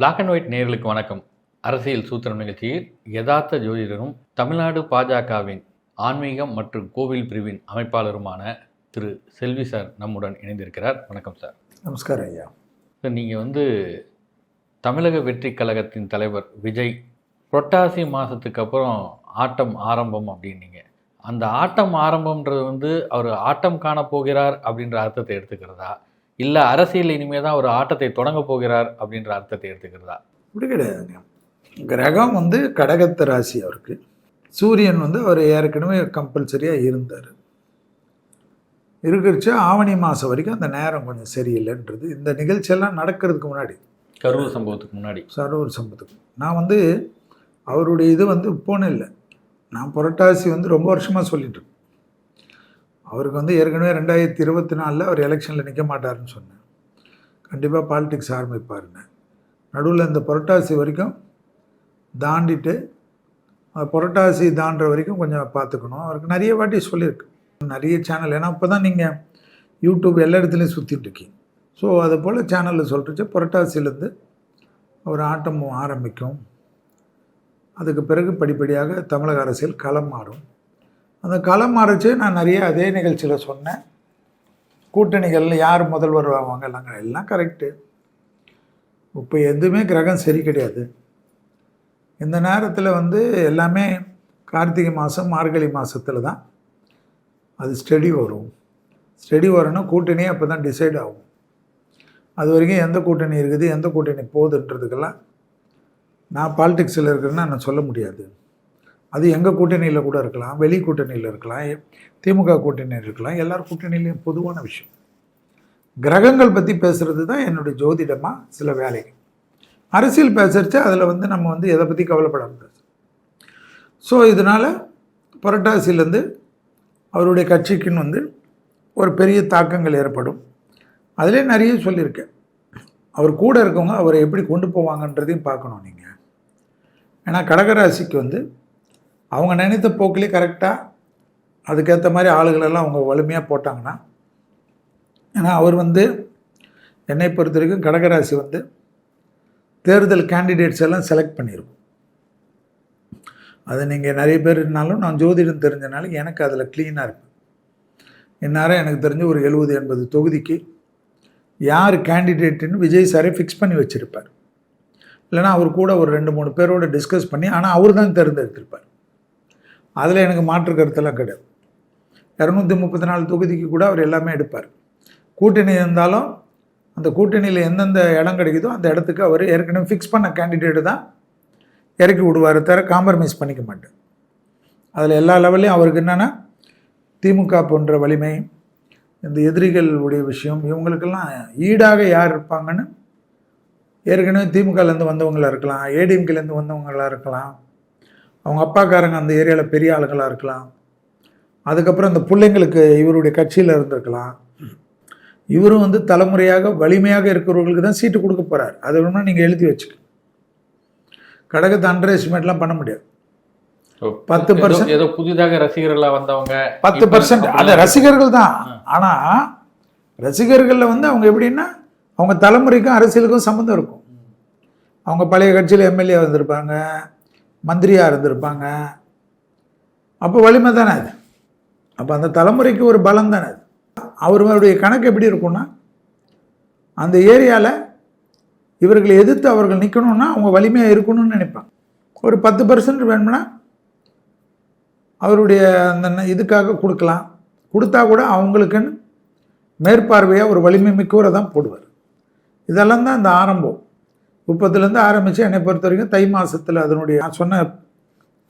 Black and white நேயர்களுக்கு வணக்கம். அரசியல் சூத்திரம் நிகழ்ச்சியில் யதார்த்த ஜோதிடரும் தமிழ்நாடு பாஜகவின் ஆன்மீகம் மற்றும் கோவில் பிரிவின் அமைப்பாளருமான திரு செல்வி சார் நம்முடன் இணைந்திருக்கிறார். வணக்கம் சார். நமஸ்காரம் ஐயா. சார் நீங்கள் வந்து தமிழக வெற்றி கழகத்தின் தலைவர் விஜய் புரட்டாசி மாதத்துக்கு அப்புறம் ஆட்டம் ஆரம்பம் அப்படின்னீங்க. அந்த ஆட்டம் ஆரம்பம்ன்றது வந்து அவர் ஆட்டம் காண போகிறார் அப்படின்ற அர்த்தத்தை எடுத்துக்கிறதா? இல்லை அரசியல் இனிமே தான் ஒரு ஆட்டத்தை தொடங்க போகிறார் அப்படின்ற அர்த்தத்தை எடுத்துக்கிறதா? இப்படி கிடையாதுங்க. கிரகம் வந்து கடகத்த ராசி அவருக்கு. சூரியன் வந்து அவர் ஏற்கனவே கம்பல்சரியாக இருந்தார். இருக்கிறச்சு ஆவணி மாதம் வரைக்கும் அந்த நேரம் கொஞ்சம் சரியில்லைன்றது. இந்த நிகழ்ச்சியெல்லாம் நடக்கிறதுக்கு முன்னாடி. கரூர் சம்பவத்துக்கு முன்னாடி. சரோவர் சம்பத்துக்கு நான் வந்து அவருடைய இது வந்து இப்போன்னு இல்லை. நான் புரட்டாசி வந்து ரொம்ப வருஷமாக சொல்லிட்டு. அவருக்கு வந்து ஏற்கனவே ரெண்டாயிரத்தி இருபத்தி நாலில் அவர் எலெக்ஷனில் நிற்க மாட்டாருன்னு சொன்னேன். கண்டிப்பாக பாலிடிக்ஸ் ஆரம்பிப்பாருன்னு. நடுவில் இந்த புரட்டாசி வரைக்கும் தாண்டிட்டு புரட்டாசி தாண்டுற வரைக்கும் கொஞ்சம் பார்த்துக்கணும் அவருக்கு நிறைய வாட்டி சொல்லியிருக்கு நிறைய சேனல் ஏன்னா அப்போ தான் நீங்கள் யூடியூப் எல்லா இடத்துலையும் சுற்றிட்டு இருக்கீங்க. ஸோ அது போல் சேனலில் சொல்லிட்டுச்சு புரட்டாசியிலேருந்து ஒரு ஆட்டம் ஆரம்பிக்கும். அதுக்கு பிறகு படிப்படியாக தமிழக அரசியல் களம் மாறும். அந்த களம் மாறிச்சு. நான் நிறைய அதே நிகழ்ச்சியில் சொன்னேன். கூட்டணிகள் யார் முதல்வர் ஆவாங்க எல்லாம் எல்லாம் கரெக்டு இப்போ எதுவுமே கிரகம் சரி கிடையாது. இந்த நேரத்தில் வந்து எல்லாமே கார்த்திகை மாதம் மார்கழி மாதத்தில் தான் அது ஸ்டெடி வரும். ஸ்டெடி வரணும் கூட்டணியே அப்போ தான் டிசைட் ஆகும். அது வரைக்கும் எந்த கூட்டணி இருக்குது எந்த கூட்டணி போகுதுன்றதுக்கெல்லாம் நான் பாலிடிக்ஸில் இருக்கிறேன்னா நான் சொல்ல முடியாது. அது எங்கள் கூட்டணியில் கூட இருக்கலாம் வெளி கூட்டணியில் இருக்கலாம் திமுக கூட்டணியில் இருக்கலாம் எல்லார் கூட்டணியிலையும் பொதுவான விஷயம். கிரகங்கள் பற்றி பேசுகிறது தான் என்னுடைய ஜோதிடமாக சில வேலைகள். அரசியல் பேசுகிறச்சு அதில் வந்து நம்ம வந்து எதை பற்றி கவலைப்படாமல் பேசுகிறோம் ஸோ இதனால் புரட்டாசியிலேருந்து அவருடைய கட்சிக்குன்னு வந்து ஒரு பெரிய தாக்கங்கள் ஏற்படும். அதிலே நிறைய சொல்லியிருக்கேன். அவர் கூட இருக்கவங்க அவரை எப்படி கொண்டு போவாங்கன்றதையும் பார்க்கணும் நீங்கள் ஏன்னா கடகராசிக்கு வந்து அவங்க நினைத்த போக்கிலே கரெக்டாக அதுக்கேற்ற மாதிரி ஆளுகளெல்லாம் அவங்க வலிமையாக போட்டாங்கன்னா ஏன்னா அவர் வந்து என்னை பொறுத்த வரைக்கும் கடகராசி வந்து தேர்தல் கேண்டிடேட்ஸ் எல்லாம் செலக்ட் பண்ணியிருக்கும். அது நீங்கள் நிறைய பேர் இருந்தாலும் நான் ஜோதிடம் தெரிஞ்சனால எனக்கு அதில் க்ளீனாக இருக்கும் இந்நேரம் எனக்கு தெரிஞ்சு ஒரு எழுபது எண்பது தொகுதிக்கு யார் கேண்டிடேட்டுன்னு விஜய் சாரே ஃபிக்ஸ் பண்ணி வச்சுருப்பார். இல்லைன்னா அவர் கூட ஒரு ரெண்டு மூணு பேரோட டிஸ்கஸ் பண்ணி ஆனால் அவர் தான் தேர்ந்தெடுத்திருப்பார். அதில் எனக்கு மாற்று கருத்தெல்லாம் கிடையாது. இரநூத்தி முப்பத்தி நாலு தொகுதிக்கு கூட அவர் எல்லாமே எடுப்பார். கூட்டணி இருந்தாலும் அந்த கூட்டணியில் எந்தெந்த இடம் கிடைக்குதோ அந்த இடத்துக்கு அவர் ஏற்கனவே ஃபிக்ஸ் பண்ண கேண்டிடேட்டு தான் இறக்கி விடுவார் தவிர காம்ப்ரமைஸ் பண்ணிக்க மாட்டார். அதில் எல்லா லெவல்லையும் அவருக்கு என்னென்னா திமுக போன்ற வலிமை இந்த எதிரிகளுடைய விஷயம் இவங்களுக்கெல்லாம் ஈடாக யார் இருப்பாங்கன்னு ஏற்கனவே திமுகலேருந்து வந்தவங்களா இருக்கலாம் ஏடிஎம்கேலேருந்து வந்தவங்களா இருக்கலாம் அவங்க அப்பாக்காரங்க அந்த ஏரியாவில் பெரிய ஆளுங்களாக இருக்கலாம். அதுக்கப்புறம் அந்த பிள்ளைங்களுக்கு இவருடைய கட்சியில் இருந்திருக்கலாம். இவரும் வந்து தலைமுறையாக வலிமையாக இருக்கிறவர்களுக்கு தான் சீட்டு கொடுக்க போகிறார் அது வேணும்னா நீங்கள் எழுதி வச்சுக்க கடகத்தை அண்டர் எஸ்டிமேட்லாம் பண்ண முடியாது. பத்து percent. ஏதோ புதிதாக ரசிகர்களாக வந்தவங்க பத்து பர்சன்ட் அந்த ரசிகர்கள் தான். ஆனால் ரசிகர்களில் வந்து அவங்க எப்படின்னா அவங்க தலைமுறைக்கும் அரசியலுக்கும் சம்மந்தம் இருக்கும். அவங்க பழைய கட்சியில் எம்எல்ஏ வந்திருப்பாங்க. மந்திரியாக இருந்திருப்பாங்க. அப்போ வலிமை தானே அது? அப்போ அந்த தலைமுறைக்கு ஒரு பலம் தானே அது? அவர்களுடைய கணக்கு எப்படி இருக்கும்னா அந்த ஏரியாவில் இவர்களை எதிர்த்து அவர்கள் நிற்கணும்னா அவங்க வலிமையாக இருக்கணும்னு நினைப்பாங்க. ஒரு பத்து பர்சன்ட் வேணும்னா அவருடைய அந்த இதுக்காக கொடுக்கலாம். கொடுத்தா கூட அவங்களுக்குன்னு மேற்பார்வையாக ஒரு வலிமை மிக்கவரை தான் போடுவார். இதெல்லாம் தான் இந்த ஆரம்பம். முப்பத்துலேருந்து ஆரம்பித்து என்னை பொறுத்த வரைக்கும் தை மாதத்தில் அதனுடைய நான் சொன்ன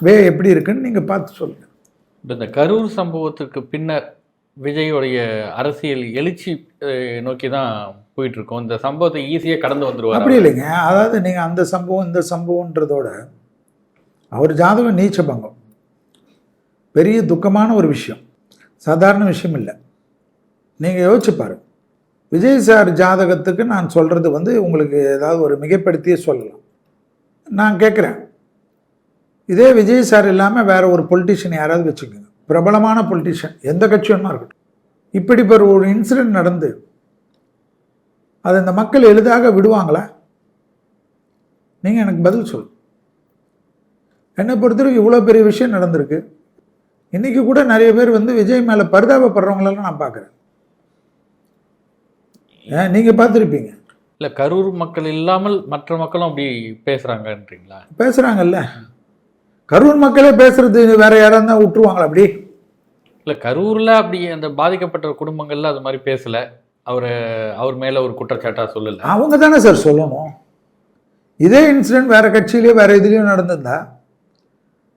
வே எப்படி இருக்குன்னு நீங்கள் பார்த்து சொல்லுங்கள் இப்ப இந்த கரூர் சம்பவத்துக்கு பின்னர் விஜயோடைய அரசியல் எழுச்சி நோக்கி தான் போயிட்டு இருக்கோம் இந்த சம்பவத்தை ஈஸியா கடந்து வந்துருவார்? அப்படி இல்லைங்க. அதாவது நீங்கள் அந்த சம்பவம் இந்த சம்பவன்றதோட அவர் ஜாதகம் நீச்ச பங்கம். பெரிய துக்கமான ஒரு விஷயம். சாதாரண விஷயம் இல்லை. நீங்கள் யோசிச்சு பாருங்க. விஜய் சார் ஜாதகத்துக்கு நான் சொல்கிறது வந்து உங்களுக்கு ஏதாவது ஒரு மிகப்படுத்தியே சொல்லலாம். நான் கேட்குறேன் இதே விஜய் சார் இல்லாமல் வேறு ஒரு பொலிட்டிஷியன் யாராவது வச்சுக்கோங்க. பிரபலமான பொலிட்டிஷியன் எந்த கட்சியுமா இருக்கட்டும். இப்படி ஒரு ஒரு இன்சிடென்ட் நடந்து அதை இந்த மக்கள் எளிதாக விடுவாங்களா? நீங்கள் எனக்கு பதில் சொல் என்னை பொறுத்தவரைக்கும் இவ்வளோ பெரிய விஷயம் நடந்திருக்கு. இன்றைக்கி கூட நிறைய பேர் வந்து விஜய் மேலே பரிதாபப்படுறவங்களெல்லாம் நான் பார்க்குறேன். நீங்கள் பார்த்துருப்பீங்க. இல்ல கரூர் மக்கள் இல்லாமல் மற்ற மக்களும் அப்படி பேசுறாங்கன்றீங்களா? பேசுகிறாங்கல்ல கரூர் மக்களே பேசுறது வேற யாராவது தான் விட்டுருவாங்களா அப்படி? இல்ல கரூர்ல அப்படி அந்த பாதிக்கப்பட்ட குடும்பங்கள்ல அது மாதிரி பேசல. அவரு அவர் மேல ஒரு குற்றச்சாட்டா சொல்லல. அவங்க தானே சார் சொல்லணும். இதே இன்சிடென்ட் வேற கட்சியிலேயே வேற இதுலேயும் நடந்திருந்தா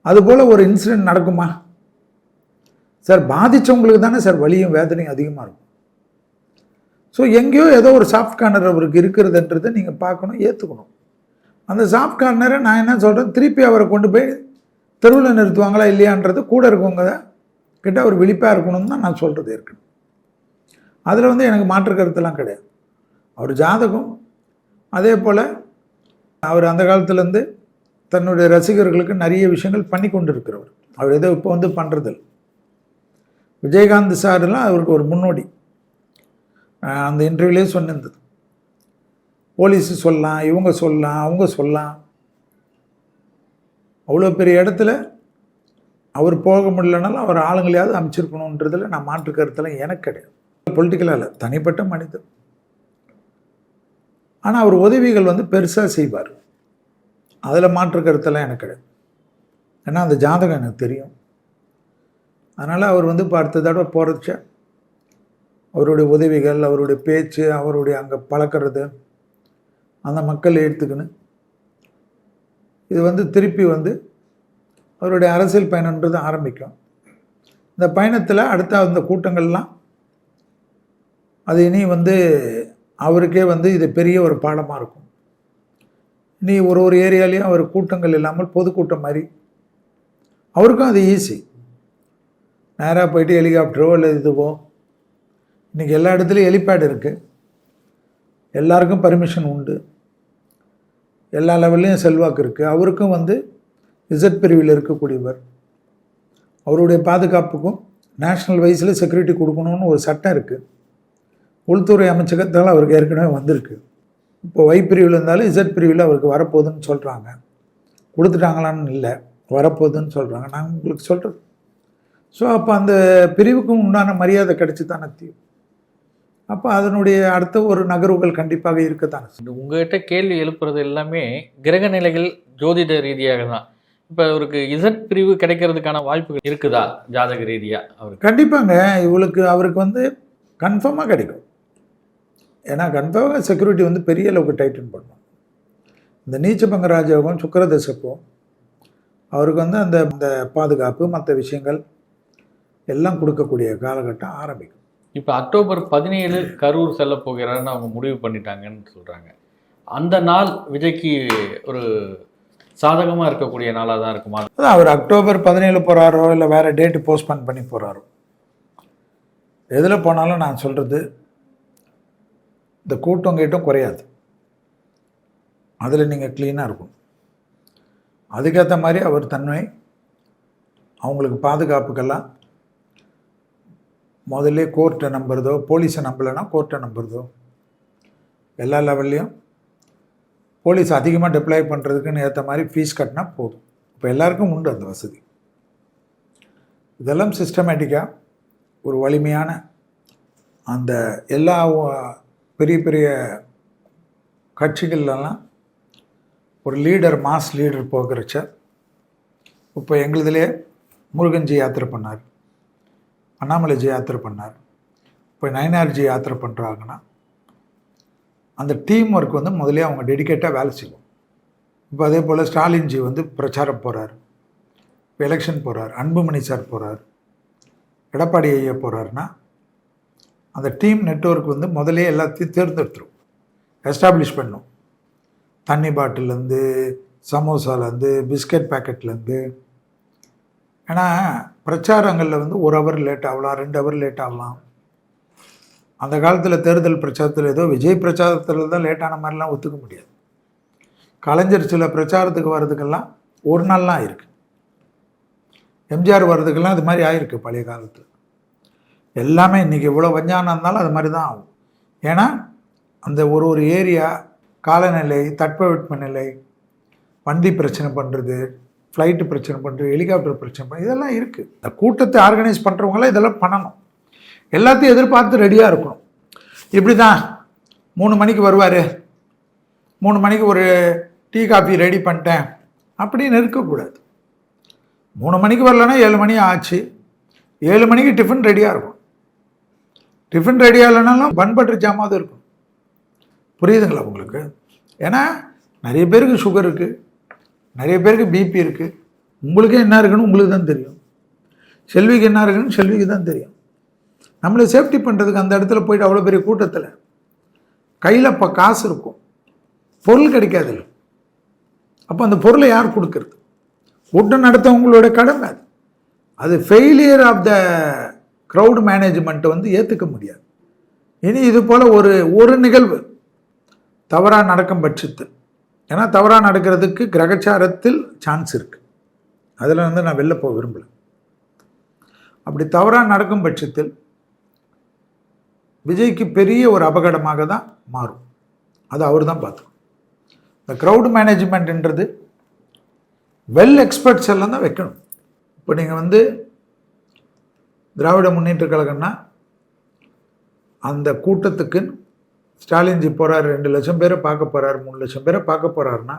அது போல் ஒரு இன்சிடென்ட் நடக்குமா? சார் பாதிச்சவங்களுக்கு தானே சார் வலியும் வேதனையும் அதிகமாக இருக்கும். ஸோ எங்கேயோ ஏதோ ஒரு சாஃப்ட் கார்னர் அவருக்கு இருக்கிறதுன்றதை நீங்கள் பார்க்கணும் ஏற்றுக்கணும் அந்த சாஃப்ட் கார்னரை நான் என்ன சொல்கிறேன் திருப்பி அவரை கொண்டு போய் தெருவில் நிறுத்துவாங்களா இல்லையான்றது கூட இருக்கவங்க கிட்ட அவர் விழிப்பாக இருக்கணும்னு தான் நான் சொல்கிறது இருக்கு. அதில் வந்து எனக்கு மாற்று கருத்துலாம் கிடையாது. அவர் ஜாதகம் அதே போல் அவர் அந்த காலத்துலேருந்து தன்னுடைய ரசிகர்களுக்கு நிறைய விஷயங்கள் பண்ணி கொண்டு இருக்கிறவர் அவர் ஏதோ இப்போ வந்து பண்ணுறதில்ல விஜயகாந்த் சார்லாம் அவருக்கு ஒரு முன்னோடி. அந்த இன்டர்வியூலேயே சொன்னிருந்தது. போலீஸ் சொல்லலாம் இவங்க சொல்லலாம் அவங்க சொல்லலாம். அவ்வளோ பெரிய இடத்துல அவர் போக முடியலனாலும் அவர் ஆளுங்களையாவது அமைச்சிருக்கணுன்றதில் நான் மாற்று கருத்தெல்லாம் எனக்கு கிடையாது. பொலிட்டிக்கலாக இல்லை தனிப்பட்ட மனிதர். ஆனால் அவர் உதவிகள் வந்து பெருசாக செய்வார். அதில் மாற்று கருத்தெல்லாம் எனக்கு கிடையாது. ஏன்னா அந்த ஜாதகம் எனக்கு தெரியும். அதனால் அவர் வந்து இப்போ அடுத்த தடவை போகிறச்ச அவருடைய உதவிகள் அவருடைய பேச்சு அவருடைய அங்கே பழக்கிறது அந்த மக்கள் எடுத்துக்கின்னு இது வந்து திருப்பி வந்து அவருடைய அரசியல் பயணன்றது ஆரம்பிக்கும். இந்த பயணத்தில் அடுத்த அந்த கூட்டங்கள்லாம் அது இனி வந்து அவருக்கே வந்து இது பெரிய ஒரு பாடமாக இருக்கும். இனி ஒரு ஒரு ஏரியாலையும் அவர் கூட்டங்கள் இல்லாமல் பொதுக்கூட்டம் மாதிரி. அவருக்கும் அது ஈஸி நேராக போயிட்டு ஹெலிகாப்டரோ இல்லை இதுவோ இன்றைக்கி எல்லா இடத்துலையும் ஹெலிபேட் இருக்குது எல்லாருக்கும் பர்மிஷன் உண்டு. எல்லா லெவல்லையும் செல்வாக்கு இருக்குது அவருக்கும் வந்து இசட் பிரிவில் இருக்கக்கூடியவர். அவருடைய பாதுகாப்புக்கும் நேஷ்னல் வைஸில் செக்யூரிட்டி கொடுக்கணும்னு ஒரு சட்டம் இருக்குது உள்துறை அமைச்சகத்தால் அவருக்கு ஏற்கனவே வந்திருக்கு. இப்போ ஒய் பிரிவில் இருந்தாலும் இசட் பிரிவில் அவருக்கு வரப்போகுதுன்னு சொல்கிறாங்க கொடுத்துட்டாங்களான்னு இல்லை. வரப்போகுதுன்னு சொல்கிறாங்க நான் உங்களுக்கு சொல்கிறது ஸோ அப்போ அந்த பிரிவுக்கும் உண்டான மரியாதை கிடச்சி தானே தீரும். அப்போ அதனுடைய அடுத்த ஒரு நகர்வுகள் கண்டிப்பாக இருக்கத்தானே. உங்ககிட்ட கேள்வி எழுப்புறது எல்லாமே கிரக நிலைகள் ஜோதிட ரீதியாக தான். இப்ப அவருக்கு இசட் பிரிவு கிடைக்கிறதுக்கான வாய்ப்புகள் இருக்குதா ஜாதக ரீதியா அவருக்கு? கண்டிப்பாங்க. இவளுக்கு அவருக்கு வந்து கன்ஃபார்மாக கிடைக்கும். ஏன்னா கன்ஃபார்மாக செக்யூரிட்டி வந்து பெரிய அளவுக்கு டைட்டன் பண்ணும். இந்த நீச்சபங்க ராஜாவுக்கும் சுக்கரதசப்பும் அவருக்கு வந்து அந்த அந்த பாதுகாப்பு மற்ற விஷயங்கள் எல்லாம் கொடுக்கக்கூடிய காலகட்டம் ஆரம்பிக்கும். இப்போ அக்டோபர் பதினேழு கரூர் செல்ல போகிறாருன்னு அவங்க முடிவு பண்ணிட்டாங்கன்னு சொல்கிறாங்க அந்த நாள் விஜய்க்கு ஒரு சாதகமாக இருக்கக்கூடிய நாளாக தான் இருக்குமா? அதான் அவர் அக்டோபர் பதினேழு போகிறாரோ இல்லை வேறு டேட்டு போஸ்ட்போன் பண்ணி போகிறாரோ எதில் போனாலும் நான் சொல்கிறது இந்த கூட்டம் கேட்டும் குறையாது. அதில் நீங்கள் க்ளீனாக இருக்கும் அதுக்கேற்ற மாதிரி அவர் தன்மை அவங்களுக்கு பாதுகாப்புக்கெல்லாம் முதல்ல கோர்ட்டை நம்புறதோ போலீஸை நம்பலைன்னா கோர்ட்டை நம்புறதோ? எல்லா லெவல்லையும் போலீஸ் அதிகமாக டிப்ளாய் பண்ணுறதுக்குன்னு ஏற்ற மாதிரி ஃபீஸ் கட்டினா போதும். இப்போ எல்லாருக்கும் உண்டு அந்த வசதி. இதெல்லாம் சிஸ்டமேட்டிக்காக ஒரு வலிமையான அந்த எல்லா பெரிய பெரிய கட்சிகள்லாம் ஒரு லீடர் மாஸ் லீடர் போகிறச்ச இப்போ எங்களுதுலேயே முருகன்ஜி யாத்திரை பண்ணார். அண்ணாமலைஜி யாத்திரை பண்ணார். இப்போ நயனார்ஜி யாத்திரை பண்ணுறாங்கன்னா அந்த டீம் ஒர்க் வந்து முதலே அவங்க டெடிக்கேட்டாக வேலை செய்வோம். இப்போ அதே போல் ஸ்டாலின்ஜி வந்து பிரச்சாரம் போகிறார் இப்போ எலெக்ஷன் போகிறார் அன்புமணி சார் போகிறார் எடப்பாடி ஐயா போகிறாருன்னா அந்த டீம் நெட்ஒர்க் வந்து முதலே எல்லாத்தையும் தேர்ந்தெடுத்துரும். எஸ்டாப்ளிஷ் பண்ணும். தண்ணி பாட்டிலேருந்து சமோசாலேருந்து பிஸ்கட் பேக்கெட்லேருந்து ஏன்னா பிரச்சாரங்களில் வந்து ஒரு ஹவர் லேட் ஆகலாம் ரெண்டு ஹவர் லேட் ஆகலாம். அந்த காலத்தில் தேர்தல் பிரச்சாரத்தில் ஏதோ விஜய் பிரச்சாரத்தில் தான் லேட்டான மாதிரிலாம் ஒத்துக்க முடியாது. கலைஞர் சில பிரச்சாரத்துக்கு வர்றதுக்கெல்லாம் ஒரு நாள்லாம் ஆயிருக்கு எம்ஜிஆர் வர்றதுக்கெல்லாம் இது மாதிரி ஆயிருக்கு பழைய காலத்தில். எல்லாமே இன்றைக்கி இவ்வளோ வஞ்சானம் இருந்தாலும் அது மாதிரி தான் ஆகும். ஏன்னா அந்த ஒரு ஒரு ஏரியா காலநிலை தட்பவெட்ப நிலை வண்டி பிரச்சனை பண்ணுறது ஃப்ளைட்டு பிரச்சனை பண்ணுறது ஹெலிகாப்டர் பிரச்சனை பண்ணுறது இதெல்லாம் இருக்குது இந்த கூட்டத்தை ஆர்கனைஸ் பண்ணுறவங்களாம் இதெல்லாம் பண்ணணும். எல்லாத்தையும் எதிர்பார்த்து ரெடியாக இருக்கணும். இப்படி தான் மூணு மணிக்கு வருவார். மூணு மணிக்கு ஒரு டீ காஃபி ரெடி பண்ணிட்டேன். அப்படின்னு இருக்கக்கூடாது. மூணு மணிக்கு வரலன்னா ஏழு மணி ஆச்சு. ஏழு மணிக்கு டிஃபன் ரெடியாக இருக்கும். டிஃபன் ரெடியாக இல்லைனாலும் பன் பட்டர் ஜாமாவது இருக்கும். புரியுதுங்களா உங்களுக்கு? ஏன்னா நிறைய பேருக்கு சுகர் இருக்குது நிறைய பேருக்கு பிபி இருக்குது உங்களுக்கே என்ன இருக்குன்னு உங்களுக்கு தான் தெரியும். செல்விக்கு என்ன இருக்குன்னு செல்விக்கு தான் தெரியும். நம்மளை சேஃப்டி பண்ணுறதுக்கு அந்த இடத்துல போயிட்டு அவ்வளோ பெரிய கூட்டத்தில் கையில் இப்போ காசு இருக்கும். பொருள் கிடைக்காது. அப்போ அந்த பொருளை யார் கொடுக்கறது? கூட்டம் நடத்தவங்களோட கடமை அது. அது ஃபெயிலியர் ஆஃப் த க்ரௌட் மேனேஜ்மெண்ட்டை வந்து ஏற்றுக்க முடியாது. இனி இது போல் ஒரு ஒரு நிகழ்வு தவறாக நடக்கும் பட்சத்தில் ஏன்னா தவறாக நடக்கிறதுக்கு கிரகச்சாரத்தில் சான்ஸ் இருக்குது அதில் வந்து நான் வெளில போக விரும்பல. அப்படி தவறாக நடக்கும் பட்சத்தில் விஜய்க்கு பெரிய ஒரு அபகடமாக தான் மாறும். அது அவர் தான் பார்த்துக்கும் இந்த க்ரௌட் மேனேஜ்மெண்ட்ன்றது வெல் எக்ஸ்பர்ட்ஸ் எல்லாம் தான் வைக்கணும். இப்போ நீங்கள் வந்து திராவிட முன்னேற்ற கழகம்னா அந்த கூட்டத்துக்கு ஸ்டாலின்ஜி போகிறார் ரெண்டு லட்சம் பேரை பார்க்க போகிறார் மூணு லட்சம் பேரை பார்க்க போகிறாருன்னா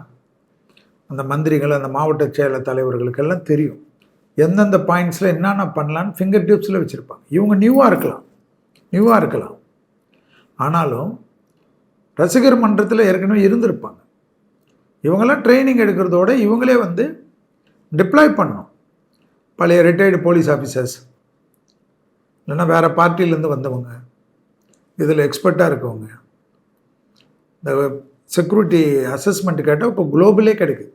அந்த மந்திரிகள் அந்த மாவட்ட செயல தலைவர்களுக்கெல்லாம் தெரியும். எந்தெந்த பாயிண்ட்ஸில் என்னென்ன பண்ணலான்னு ஃபிங்கர் டிப்ஸில் வச்சுருப்பாங்க. இவங்க நியூவாக இருக்கலாம். நியூவாக இருக்கலாம். ஆனாலும் ரசிகர் மன்றத்தில் ஏற்கனவே இருந்திருப்பாங்க. இவங்கெல்லாம் ட்ரைனிங் எடுக்கிறதோட இவங்களே வந்து டிப்ளாய் பண்ணணும். பழைய ரிட்டையர்டு போலீஸ் ஆஃபீஸர்ஸ் இல்லைன்னா வேறு பார்ட்டிலேருந்து வந்தவங்க இதில் எக்ஸ்பர்ட்டாக இருக்கவங்க. இந்த செக்யூரிட்டி அசஸ்மெண்ட் கேட்டால் இப்போ குளோபலே கிடைக்குது.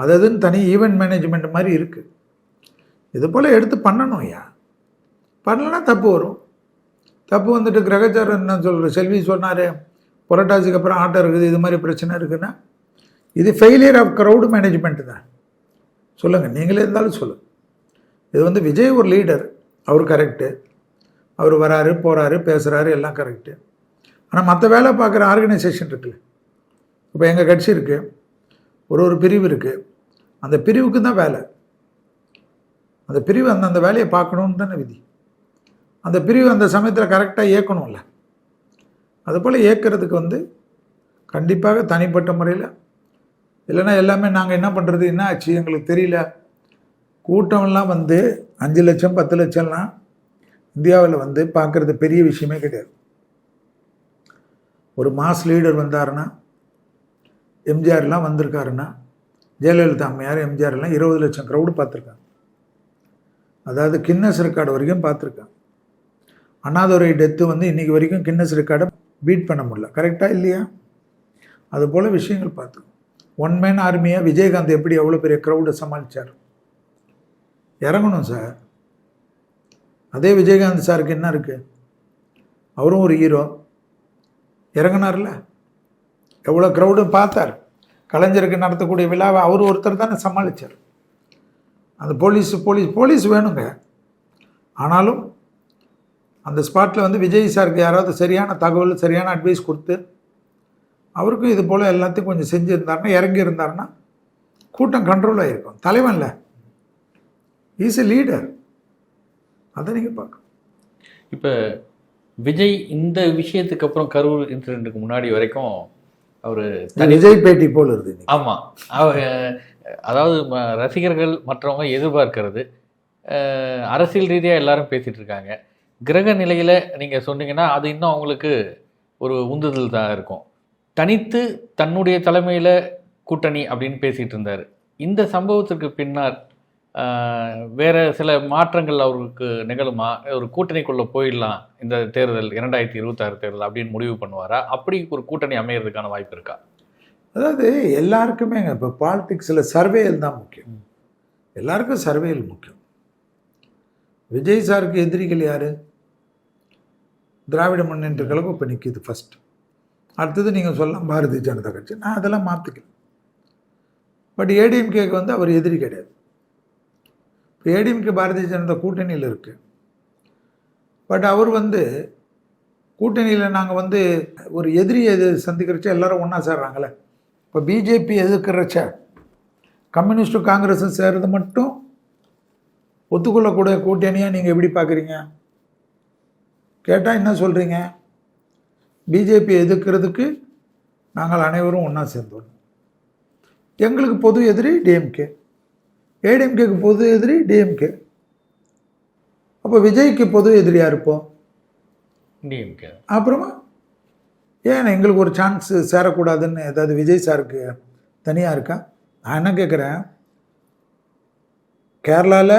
அது அதுன்னு தனி ஈவெண்ட் மேனேஜ்மெண்ட் மாதிரி இருக்குது இது போல் எடுத்து பண்ணணும் ஐயா. பண்ணலன்னா தப்பு வரும். தப்பு வந்துட்டு கிரகச்சாரம் என்ன சொல்கிற செல்வி சொன்னார் புரட்டாசிக்கு அப்புறம் ஆட்டம் இருக்குது இது மாதிரி பிரச்சனை இருக்குன்னா இது ஃபெயிலியர் ஆஃப் க்ரௌடு மேனேஜ்மெண்ட் தான். சொல்லுங்கள் நீங்களே இருந்தாலும் சொல்லுங்கள் இது வந்து விஜய் ஒரு லீடர் அவர் கரெக்டு அவர் வராரு போகிறாரு பேசுகிறாரு எல்லாம் கரெக்டு ஆனால் மற்ற வேலை பார்க்குற ஆர்கனைசேஷன் இருக்குல்ல. இப்போ எங்கள் கட்சி இருக்குது ஒரு ஒரு பிரிவு இருக்குது அந்த பிரிவுக்கு தான் வேலை. அந்த பிரிவு அந்த அந்த வேலையை பார்க்கணுன்னு தானே விதி. அந்த பிரிவு அந்த சமயத்தில் கரெக்டாக இயக்கணும்ல. அதுபோல் இயக்கிறதுக்கு வந்து கண்டிப்பாக தனிப்பட்ட முறையில் இல்லைன்னா எல்லாமே நாங்கள் என்ன பண்ணுறது என்ன ஆச்சு எங்களுக்கு தெரியல. கூட்டம்லாம் வந்து அஞ்சு லட்சம் பத்து லட்சம்லாம் இந்தியாவில் வந்து பார்க்குறது பெரிய விஷயமே கிடையாது. ஒரு மாஸ் லீடர் வந்தாருன்னா எம்ஜிஆர்லாம் வந்திருக்காருன்னா ஜெயலலிதா அம்மையார் எம்ஜிஆர்லாம் இருபது லட்சம் க்ரௌடு பார்த்துருக்காங்க. அதாவது கின்னஸ் ரெக்கார்டு வரைக்கும் பார்த்துருக்காங்க. அண்ணாதுரை டெத்து வந்து இன்றைக்கி வரைக்கும் கின்னஸ் ரெக்கார்டை பீட் பண்ண முடியல. கரெக்டாக இல்லையா? அது போல் விஷயங்கள் பார்த்துக்கோங்க ஒன் மேன் ஆர்மியாக விஜயகாந்த் எப்படி எவ்வளோ பெரிய க்ரௌடை சமாளித்தார் இறங்கணும் சார் அதே விஜயகாந்த் சாருக்கு என்ன இருக்குது அவரும் ஒரு ஹீரோ இறங்கினார்ல? எவ்வளோ க்ரௌடும் பார்த்தார். கலைஞருக்கு நடத்தக்கூடிய விழாவை அவர் ஒருத்தர் தானே சமாளித்தார் அந்த போலீஸ் போலீஸ் போலீஸ் வேணுங்க. ஆனாலும் அந்த ஸ்பாட்டில் வந்து விஜய் சாருக்கு யாராவது சரியான தகவல் சரியான அட்வைஸ் கொடுத்து அவருக்கும் இது போல் எல்லாத்தையும் கொஞ்சம் செஞ்சுருந்தாருன்னா இறங்கி இருந்தாருன்னா கூட்டம் கண்ட்ரோல் ஆகிருக்கும் தலைவன்ல. இஸ் எ லீடர் அதை நீங்கள் பார்க்கணும். இப்போ விஜய் இந்த விஷயத்துக்கு அப்புறம் கரூர் இன்சிடென்ட்டுக்கு முன்னாடி வரைக்கும் அவர் விஜய் பேட்டி போல் இருக்குது. ஆமாம் அவர் அதாவது ரசிகர்கள் மற்றவங்க எதிர்பார்க்கிறது. அரசியல் ரீதியாக எல்லாரும் பேசிட்டு இருக்காங்க. கிரக நிலையில் நீங்கள் சொன்னீங்கன்னா அது இன்னும் அவங்களுக்கு ஒரு உந்துதல் தான் இருக்கும். தனித்து தன்னுடைய தலைமையில் கூட்டணி அப்படின்னு பேசிட்டு இருந்தார். இந்த சம்பவத்திற்கு பின்னால் வேற சில மாற்றங்கள் அவருக்கு நிகழுமா? ஒரு கூட்டணிக்குள்ளே போயிடலாம் இந்த தேர்தல் இரண்டாயிரத்தி இருபத்தாறு தேர்தல் அப்படின்னு முடிவு பண்ணுவாரா? அப்படி ஒரு கூட்டணி அமையறதுக்கான வாய்ப்பு இருக்கா? அதாவது எல்லாருக்குமே இப்போ பாலிடிக்ஸில் சர்வேயல் தான் முக்கியம். எல்லாருக்கும் சர்வேயல் முக்கியம். விஜய் சாருக்கு எதிரிகள் யார்? திராவிட முன்னேற்ற கழகம் இப்போ நிற்கிது ஃபர்ஸ்ட் அடுத்தது நீங்கள் சொல்லலாம் பாரதிய ஜனதா கட்சி. நான் அதெல்லாம் மாற்றிக்கல பட் ஏடிஎம்கேக்கு வந்து அவர் எதிரி கிடையாது. ஏடிஎம்கே பாரதிய ஜனதா கூட்டணியில் இருக்குது பட் அவர் வந்து கூட்டணியில் நாங்கள் வந்து ஒரு எதிரியை எது சந்திக்கிறச்ச எல்லாரும் ஒன்றா சேர்றாங்களே இப்போ பிஜேபி எதிர்க்கிறச்ச கம்யூனிஸ்ட்டு காங்கிரஸும் சேர்றது மட்டும் ஒத்துக்கொள்ளக்கூடிய கூட்டணியாக நீங்கள் எப்படி பார்க்குறீங்க கேட்டால் என்ன சொல்கிறீங்க பிஜேபி எதிர்க்கிறதுக்கு நாங்கள் அனைவரும் ஒன்றா சேர்ந்தோம். எங்களுக்கு பொது எதிரி டிஎம்கே ஏடிஎம்கேக்கு பொது எதிரி டிஎம்கே அப்போ விஜய்க்கு பொது எதிரியாக இருப்போம். டிஎம்கே அப்புறமா ஏன் எங்களுக்கு ஒரு சான்ஸ் சேரக்கூடாதுன்னு ஏதாவது விஜய் சாருக்கு தனியாக இருக்கா? நான் என்ன கேட்குறேன் கேரளாவில்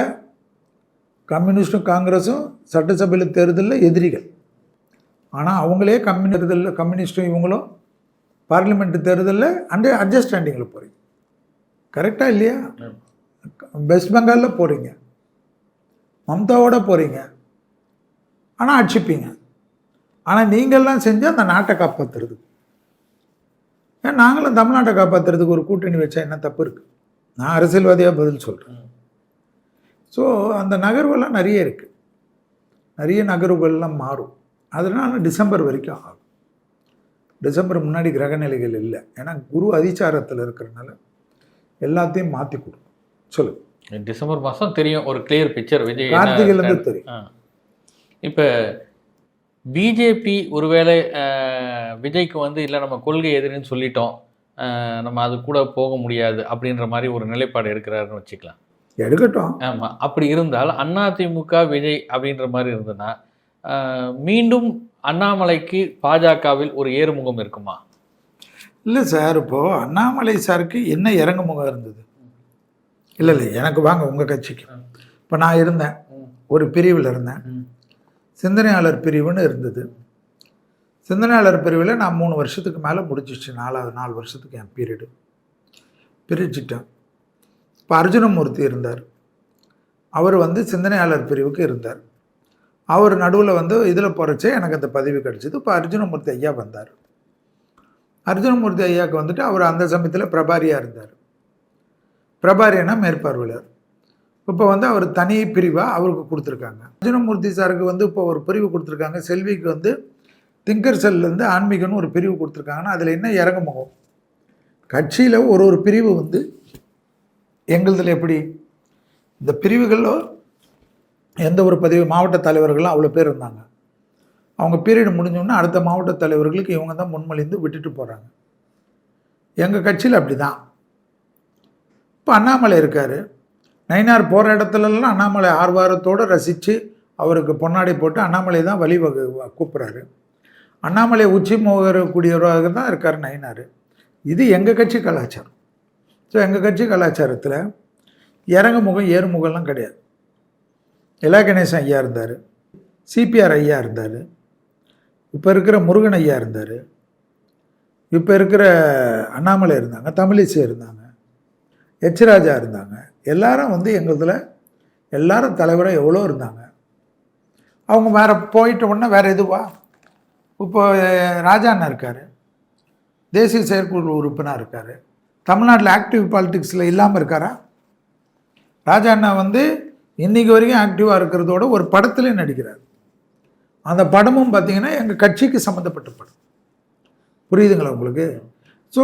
கம்யூனிஸ்டும் காங்கிரஸும் சட்டசபையில் தேர்தலில் எதிரிகள். ஆனால் அவங்களே கம்யூனி தேர்தலில் கம்யூனிஸ்ட்டும் இவங்களும் பார்லிமெண்ட் தேர்தலில் அண்டே அண்டர்ஸ்டாண்டிங்கில் போகிறீங்க கரெக்டாக இல்லையா? வெஸ்ட் பெங்காலில் போகிறீங்க மம்தாவோட போகிறீங்க ஆனால் அடிச்சுப்பீங்க. ஆனால் நீங்கள்லாம் செஞ்சு அந்த நாட்டை காப்பாற்றுறது ஏன் நாங்களும் தமிழ்நாட்டை காப்பாற்றுறதுக்கு ஒரு கூட்டணி வச்சா என்ன தப்பு இருக்குது நான் அரசியல்வாதியாக பதில் சொல்கிறேன் ஸோ அந்த நகர்வெல்லாம் நிறைய இருக்குது நிறைய நகர்வுகள்லாம் மாறும். அதனால் டிசம்பர் வரைக்கும் ஆகும். டிசம்பர் முன்னாடி கிரக நிலைகள் இல்லை. ஏன்னா குரு அதிச்சாரத்தில் இருக்கிறனால எல்லாத்தையும் மாற்றி கொடுக்கும் சொல்லுங்க டிசம்பர் மாதம் தெரியும் ஒரு கிளியர் பிக்சர் விஜய் கார்த்திகைலேருந்து தெரியும். இப்ப பிஜேபி ஒருவேளை விஜய்க்கு வந்து இல்லை நம்ம கொள்கை எதிரின்னு சொல்லிட்டோம். நம்ம அது கூட போக முடியாது. அப்படின்ற மாதிரி ஒரு நிலைப்பாடு எடுக்கிறாருன்னு வச்சுக்கலாம். எடுக்கட்டும். ஆமா. அப்படி இருந்தால் அதிமுக விஜய் அப்படின்ற மாதிரி இருந்ததுன்னா மீண்டும் அண்ணாமலைக்கு பாஜகவில் ஒரு ஏறுமுகம் இருக்குமா? இல்லை சார் இப்போது அண்ணாமலை சாருக்கு என்ன இறங்கு முகம் இருந்தது? இல்லை இல்லை எனக்கு வாங்க உங்கள் கட்சிக்கு. இப்போ நான் இருந்தேன். ஒரு பிரிவில் இருந்தேன். சிந்தனையாளர் பிரிவுன்னு இருந்தது. சிந்தனையாளர் பிரிவில் நான் மூணு வருஷத்துக்கு மேலே முடிச்சிச்சு நாலாவது நாலு வருஷத்துக்கு என் பீரியடு. பிரிச்சுட்டேன் இப்போ அர்ஜுனமூர்த்தி இருந்தார். அவர் வந்து சிந்தனையாளர் பிரிவுக்கு இருந்தார். அவர் நடுவில் வந்து இதில் போகிறச்சே எனக்கு அந்த பதவி கிடச்சிது. இப்போ அர்ஜுனமூர்த்தி ஐயா வந்தார். அர்ஜுனமூர்த்தி ஐயாவுக்கு வந்துட்டு அவர் அந்த சமயத்தில் பிரபாரியாக இருந்தார். பிரபாரியனா மேற்பார்வையாளர். இப்போ வந்து அவர் தனி பிரிவாக அவருக்கு கொடுத்துருக்காங்க. அர்ஜுனமூர்த்தி சாருக்கு வந்து இப்போ ஒரு பிரிவு கொடுத்துருக்காங்க. செல்விக்கு வந்து திங்கர் செல்லேருந்து ஆன்மீகம்னு ஒரு பிரிவு கொடுத்துருக்காங்கன்னா அதில் என்ன இறங்க முகம் கட்சியில் ஒரு ஒரு பிரிவு வந்து எங்களுதில் எப்படி? இந்த பிரிவுகளில் எந்த ஒரு பதிவு மாவட்ட தலைவர்களும் அவ்வளோ பேர் இருந்தாங்க. அவங்க பீரியட் முடிஞ்சோன்னா அடுத்த மாவட்ட தலைவர்களுக்கு இவங்க தான் முன்மொழிந்து விட்டுட்டு போகிறாங்க எங்கள் கட்சியில் அப்படி தான் இப்போ அண்ணாமலை இருக்கார். நயினார் போகிற இடத்துலலாம் அண்ணாமலை ஆர்வாரத்தோடு ரசித்து அவருக்கு பொன்னாடை போட்டு அண்ணாமலை தான் வழிவகு கூப்பிட்றாரு அண்ணாமலை உச்சி கூடியவராக தான் இருக்கார் நயினார். இது எங்கள் கட்சி கலாச்சாரம். ஸோ எங்கள் கட்சி கலாச்சாரத்தில் இறங்கு முகம் ஏறு முகம்லாம் கிடையாது. இலா கணேசன் ஐயா இருந்தார். சிபிஆர் ஐயா இருந்தார். இப்போ இருக்கிற முருகன் ஐயா இருந்தார். இப்போ இருக்கிற அண்ணாமலை இருந்தாங்க தமிழிசை இருந்தாங்க. எச் இருந்தாங்க. எல்லாரும் வந்து எங்களுதில் எல்லாரும் தலைவராக எவ்வளோ இருந்தாங்க. அவங்க வேறு போயிட்ட உடனே வேறு எதுவா? இப்போ ராஜாண்ணா ராஜா அண்ணா இருக்கார். தேசிய செயற்குழு உறுப்பினராக இருக்கார். தமிழ்நாட்டில் ஆக்டிவ் பாலிட்டிக்ஸில் இல்லாமல் இருக்காரா? ராஜா அண்ணா வந்து இன்றைக்கி வரைக்கும் ஆக்டிவாக இருக்கிறதோட ஒரு படத்துலேயும் நடிக்கிறார். அந்த படமும் பார்த்தீங்கன்னா எங்கள் கட்சிக்கு சம்மந்தப்பட்ட படம். புரியுதுங்களா உங்களுக்கு? ஸோ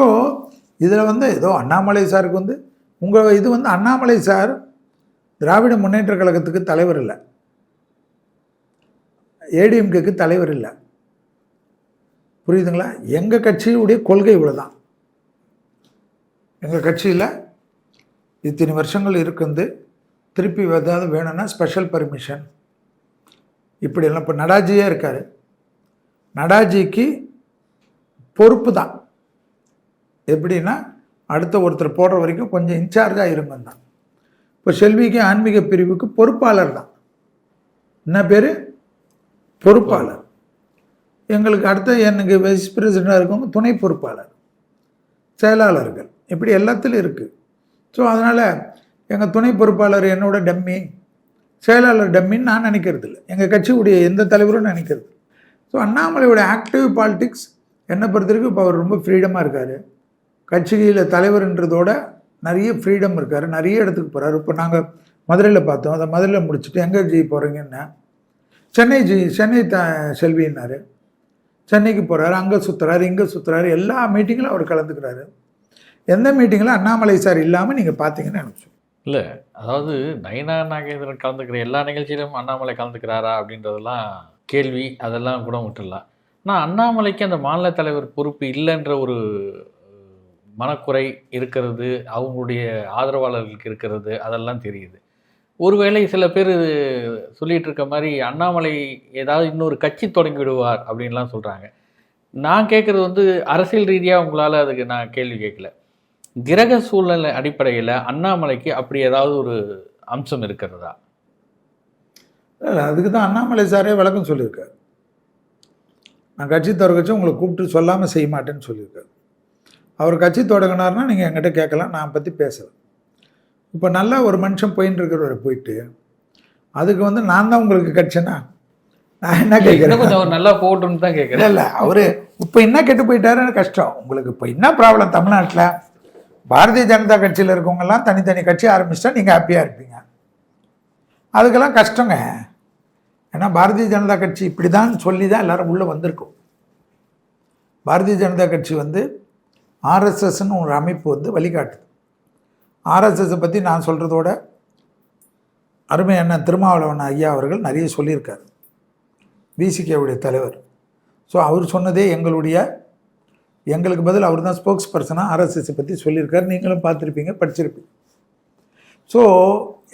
இதில் வந்து ஏதோ அண்ணாமலை சாருக்கு வந்து உங்கள் இது வந்து அண்ணாமலை சார் திராவிட முன்னேற்ற கழகத்துக்கு தலைவர் இல்லை. ஏடிஎம்கேக்கு தலைவர் இல்லை. புரியுதுங்களா? எங்கள் கட்சியுடைய கொள்கை இவ்வளோதான் எங்கள் கட்சியில் இத்தனை வருஷங்கள் இருக்குது திருப்பி ஏதாவது வேணும்னா ஸ்பெஷல் பர்மிஷன் இப்படியெல்லாம் இப்போ நடாஜியே இருக்கார். நடாஜிக்கு பொறுப்பு தான் எப்படின்னா அடுத்த ஒருத்தர் போடுற வரைக்கும் கொஞ்சம் இன்சார்ஜாக இருங்க தான். இப்போ செல்விக்கு ஆன்மீக பிரிவுக்கு பொறுப்பாளர் தான். என்ன பேர்? பொறுப்பாளர். எங்களுக்கு அடுத்த எனக்கு வைஸ் பிரசிடண்டாக இருக்கவங்க துணை பொறுப்பாளர் செயலாளர்கள். இப்படி எல்லாத்துலையும் இருக்குது ஸோ அதனால் எங்கள் துணை பொறுப்பாளர் என்னோட டம்மி செயலாளர் டம்மின்னு நான் நினைக்கிறது இல்லை எங்கள் கட்சியுடைய எந்த தலைவரும் நினைக்கிறது ஸோ அண்ணாமலையோட ஆக்டிவ் பாலிட்டிக்ஸ் என்னை பொறுத்தவரைக்கும் இப்போ அவர் ரொம்ப ஃப்ரீடமாக இருக்கார். கட்சியில் தலைவர்ன்றதோட நிறைய ஃப்ரீடம் இருக்கார். நிறைய இடத்துக்கு போகிறாரு இப்போ நாங்கள் மதுரையில் பார்த்தோம். அதை மதுரையில் முடிச்சுட்டு எங்கே ஜெய் போகிறீங்கன்னா சென்னை ஜி சென்னை த செல்வின்னாரு. சென்னைக்கு போகிறாரு அங்கே சுற்றுறாரு இங்கே சுற்றுறாரு எல்லா மீட்டிங்கிலும் அவர் கலந்துக்கிறாரு. எந்த மீட்டிங்கில் அண்ணாமலை சார் இல்லாமல் நீங்கள் பார்த்தீங்கன்னு நினச்சோம் இல்லை அதாவது நயனா நாகேந்திரன் கலந்துக்கிற எல்லா நிகழ்ச்சியிலும் அண்ணாமலை கலந்துக்கிறாரா அப்படின்றதெல்லாம் கேள்வி. அதெல்லாம் கூட விட்டுடலாம் ஆனால் அண்ணாமலைக்கு அந்த மாநில தலைவர் பொறுப்பு இல்லைன்ற ஒரு மனக்குறை இருக்கிறது அவங்களுடைய ஆதரவாளர்களுக்கு இருக்கிறது அதெல்லாம் தெரியுது. ஒருவேளை சில பேர் சொல்லிட்டு இருக்க மாதிரி அண்ணாமலை ஏதாவது இன்னொரு கட்சி தொடங்கி விடுவார் அப்படின்லாம் சொல்கிறாங்க நான் கேட்குறது வந்து அரசியல் ரீதியாக உங்களால் அதுக்கு நான் கேள்வி கேட்கல. கிரக சூழ்நிலை அடிப்படையில் அண்ணாமலைக்கு அப்படி ஏதாவது ஒரு அம்சம் இருக்கிறதா? அதுக்கு தான் அண்ணாமலை சாரே விளக்கம் சொல்லியிருக்காரு. நான் கட்சி தொடர்கட்சி உங்களை கூப்பிட்டு சொல்லாமல் செய்ய மாட்டேன்னு சொல்லியிருக்காரு. அவர் கட்சி தொடங்கினார்னா நீங்கள் என்கிட்ட கேட்கலாம் நான் பற்றி பேசலாம் இப்போ நல்லா ஒரு மனுஷன் போயின்னு இருக்கிறவரை போயிட்டு அதுக்கு வந்து நான் தான் உங்களுக்கு கட்சினா? நான் என்ன கேட்குறேன்? கொஞ்சம் அவர் நல்லா போகட்டும்னு தான் கேட்குறேன். இல்லை அவர் இப்போ என்ன கெட்டு போயிட்டாருன்னு கஷ்டம். உங்களுக்கு இப்போ என்ன ப்ராப்ளம் தமிழ்நாட்டில்? பாரதிய ஜனதா கட்சியில் இருக்கவங்கெல்லாம் தனித்தனி கட்சி ஆரம்பிச்சிட்டா நீங்கள் ஹாப்பியாக இருப்பீங்க. அதுக்கெல்லாம் கஷ்டங்க. ஏன்னா பாரதிய ஜனதா கட்சி இப்படி தான் சொல்லி தான் எல்லாரும் உள்ளே வந்திருக்கும். பாரதிய ஜனதா கட்சி வந்து ஆர்எஸ்எஸ்ன்னு ஒரு அமைப்பு வந்து வழிகாட்டுது. ஆர்எஸ்எஸை பற்றி நான் சொல்கிறதோட அருமை அண்ணன் திருமாவளவன் ஐயா அவர்கள் நிறைய சொல்லியிருக்கார். விசிகேவுடைய தலைவர். ஸோ அவர் சொன்னதே எங்களுடைய எங்களுக்கு பதில் அவர் தான் ஸ்போக்ஸ் பர்சனாக ஆர்எஸ்எஸை பற்றி சொல்லியிருக்காரு. நீங்களும் பார்த்துருப்பீங்க படிச்சிருப்பீங்க. ஸோ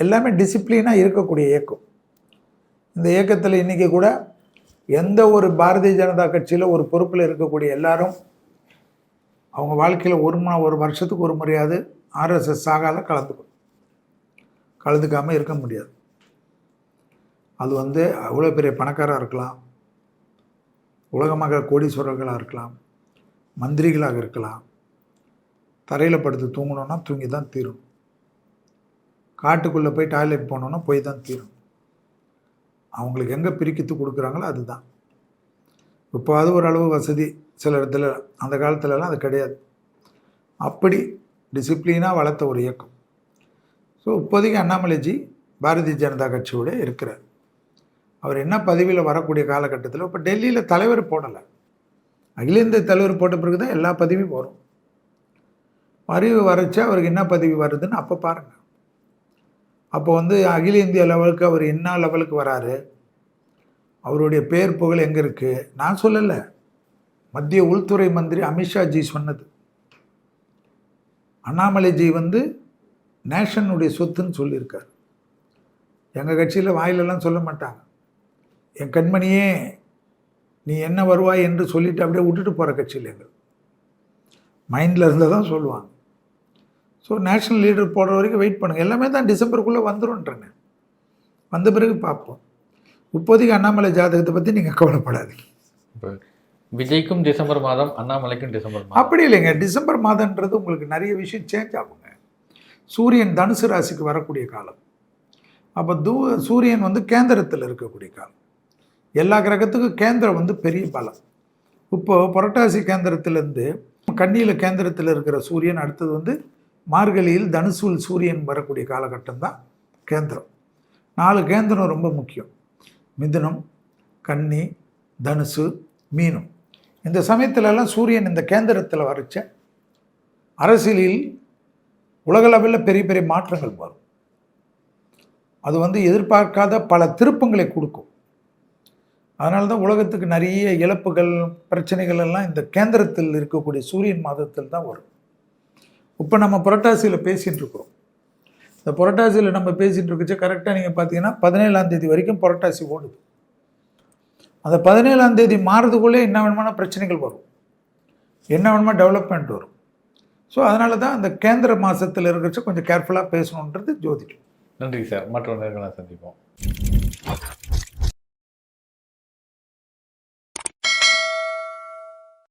எல்லாமே டிசிப்ளினாக இருக்கக்கூடிய இயக்கம். இந்த இயக்கத்தில் இன்றைக்கி கூட எந்த ஒரு பாரதிய ஜனதா கட்சியில் ஒரு பொறுப்பில் இருக்கக்கூடிய எல்லாரும் அவங்க வாழ்க்கையில் ஒரு ம ஒரு வருஷத்துக்கு ஒரு முறையாவது ஆர்எஸ்எஸ் சாகால கலந்துக்கணும் கலந்துக்காமல் இருக்க முடியாது. அது வந்து அவ்வளோ பெரிய பணக்காராக இருக்கலாம். உலகமாக கோடீஸ்வரர்களாக இருக்கலாம். மந்திரிகளாக இருக்கலாம். தரையில் படுத்து தூங்கணுன்னா தூங்கி தான் தீரும். காட்டுக்குள்ளே போய் டாய்லெட் போனோன்னா போய் தான் தீரும். அவங்களுக்கு எங்கே பிரிக்கித்து கொடுக்குறாங்களோ அதுதான். இப்போ அது ஓரளவு வசதி சில இடத்துல அந்த காலத்துலலாம் அது கிடையாது. அப்படி டிசிப்ளினாக வளர்த்த ஒரு இயக்கம். ஸோ இப்போதைக்கு அண்ணாமலைஜி பாரதிய ஜனதா கட்சியோட இருக்கிறார். அவர் என்ன பதவியில் வரக்கூடிய காலகட்டத்தில் இப்போ டெல்லியில் தலைவர் போடலை. அகில இந்திய தலைவர் போட்ட பிறகு தான் எல்லா பதவியும் வரும். அறிவு வரைச்சா அவருக்கு என்ன பதவி வருதுன்னு அப்போ பாருங்கள் அப்போ வந்து அகில இந்திய லெவலுக்கு அவர் என்ன லெவலுக்கு வராரு? அவருடைய பெயர் புகழ் எங்கே இருக்குது நான் சொல்லலை. மத்திய உள்துறை மந்திரி அமித்ஷாஜி சொன்னது. அண்ணாமலைஜி வந்து நேஷனுடைய சொத்துன்னு சொல்லியிருக்கார். எங்கள் கட்சியில் வாயிலெல்லாம் சொல்ல மாட்டாங்க. என் கண்மணியே நீ என்ன வருவாய் என்று சொல்லிட்டு அப்படியே விட்டுட்டு போகிற கட்சியில் எங்கள். மைண்டில் இருந்தால் தான் சொல்லுவாங்க. ஸோ நேஷனல் லீடர் போடுற வரைக்கும் வெயிட் பண்ணுங்கள் எல்லாமே தான் டிசம்பருக்குள்ளே வந்துரும்ன்றேங்க வந்த பிறகு பார்ப்போம். இப்போதைக்கு அண்ணாமலை ஜாதகத்தை பற்றி நீங்கள் கவலைப்படாதீங்க. விஜய்க்கும் டிசம்பர் மாதம் அண்ணாமலைக்கும் டிசம்பர் மாதம். அப்படி இல்லைங்க. டிசம்பர் மாதன்றது உங்களுக்கு நிறைய விஷயம் சேஞ்ச் ஆகுங்க. சூரியன் தனுசு ராசிக்கு வரக்கூடிய காலம். அப்போ தூ சூரியன் வந்து கேந்திரத்தில் இருக்கக்கூடிய காலம். எல்லா கிரகத்துக்கும் கேந்திரம் வந்து பெரிய பலம். இப்போ புரட்டாசி கேந்திரத்திலேருந்து கன்னியில் கேந்திரத்தில் இருக்கிற சூரியன் அடுத்தது வந்து மார்கழியில் தனுசுல் சூரியன் வரக்கூடிய காலகட்டம் தான் கேந்திரம். நாலு கேந்திரம் ரொம்ப முக்கியம். மிதுனம் கன்னி தனுசு மீனம். இந்த சமயத்துலலாம் சூரியன் இந்த கேந்திரத்தில் வரைச்ச அரசியலில் உலகளவில் பெரிய பெரிய மாற்றங்கள் வரும். அது வந்து எதிர்பார்க்காத பல திருப்பங்களை கொடுக்கும். அதனால தான் உலகத்துக்கு நிறைய இழப்புகள் பிரச்சனைகள் எல்லாம் இந்த கேந்திரத்தில் இருக்கக்கூடிய சூரியன் மாதத்தில் தான் வரும். இப்போ நம்ம புரட்டாசியில் பேசிகிட்டு இருக்கிறோம். இந்த புரட்டாசியில் நம்ம பேசிகிட்டு இருக்கச்ச கரெக்டாக நீங்கள் பார்த்தீங்கன்னா பதினேழாம் தேதி வரைக்கும் புரட்டாசி ஓடுது. அந்த பதினேழாம் தேதி என்ன வேணுமான பிரச்சனைகள் வரும். என்ன வேணுமா டெவலப்மெண்ட் வரும். ஸோ அதனால தான் அந்த கேந்திர மாதத்தில் இருக்கிறச்ச கொஞ்சம் கேர்ஃபுல்லாக பேசணுன்றது ஜோதிடம். நன்றி சார். மற்ற நேர்களை சந்திப்போம்.